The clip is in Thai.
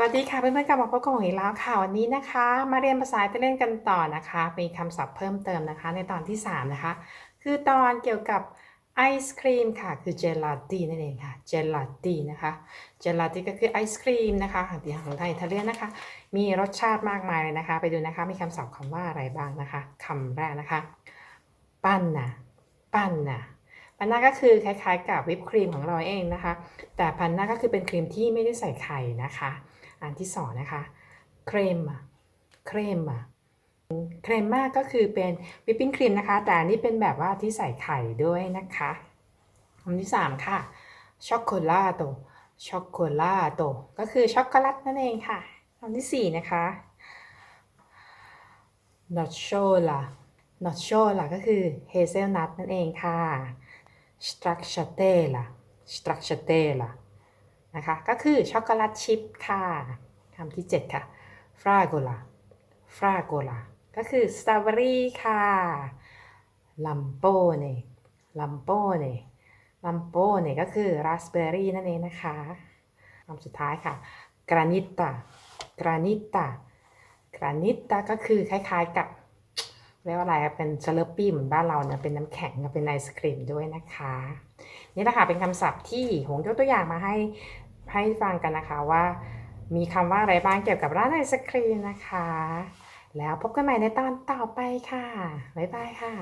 สวัสดีค่ะเพื่อนๆกลับมาพบกับผมอีกแล้วค่ะวันนี้นะคะ มาเรียนภาษาอิตาเลียนกันต่อนะคะมีคำศัพท์เพิ่มเติมนะคะ ในตอนที่ 3 นะคะ คือตอนเกี่ยวกับไอศครีมค่ะ คือเจลาตีนั่นเองค่ะเจลาตีนะคะเจลาตีก็คือไอศครีมนะคะของที่ของไทยอิตาเลียนนะคะ มีรสชาติมากมายเลยนะคะ ไปดูนะคะมีคำศัพท์คำว่าอะไรบ้างนะคะคำแรกนะคะ ปั้นนะปั้นนะ ปันนาก็คือคล้ายๆ กับวิปครีมของเราเองนะคะ แต่พันนาก็คือเป็นครีมที่ไม่ได้ใส่ไข่นะคะ อันที่สองนะคะครีมครีมครีมมากก็คือเป็นวิปปิ้งครีมนะคะ แต่อันนี้เป็นแบบว่าที่ใส่ไข่ด้วยนะคะคำที่สามค่ะช็อกโกแลตช็อกโกแลตก็คือช็อกโกแลตนั่นเองค่ะคำที่สี่นะคะนอตโชล่านอตโชล่าก็คือเฮเซลนัทนั่นเองค่ะ สตรักชาเตล่าสตรักชาเตล่านะคะ ก็คือช็อกโกแลตชิพค่ะคำที่ 7 ค่ะฟราโกลาฟราโกลาก็คือสตรอเบอรี่ค่ะลัมโปเนลัมโปเนลัมโปเนก็คือราสเบอร์รี่นั่นเองนะคะคำสุดท้ายค่ะกรานิตากรานิตากรานิตาก็คือคล้ายๆกับ เรียกว่าอะไรเป็นเชลปี้เหมือนบ้านเราเนี่ยเป็นน้ำแข็งกับเป็นไอศครีมด้วยนะคะ นี่แหละค่ะเป็นคำศัพท์ที่หงยกตัวอย่างมาให้ให้ฟังกันนะคะว่า มีคำว่าอะไรบ้างเกี่ยวกับร้านไอศครีมนะคะ แล้วพบกันใหม่ในตอนต่อไปค่ะบ๊ายบายค่ะ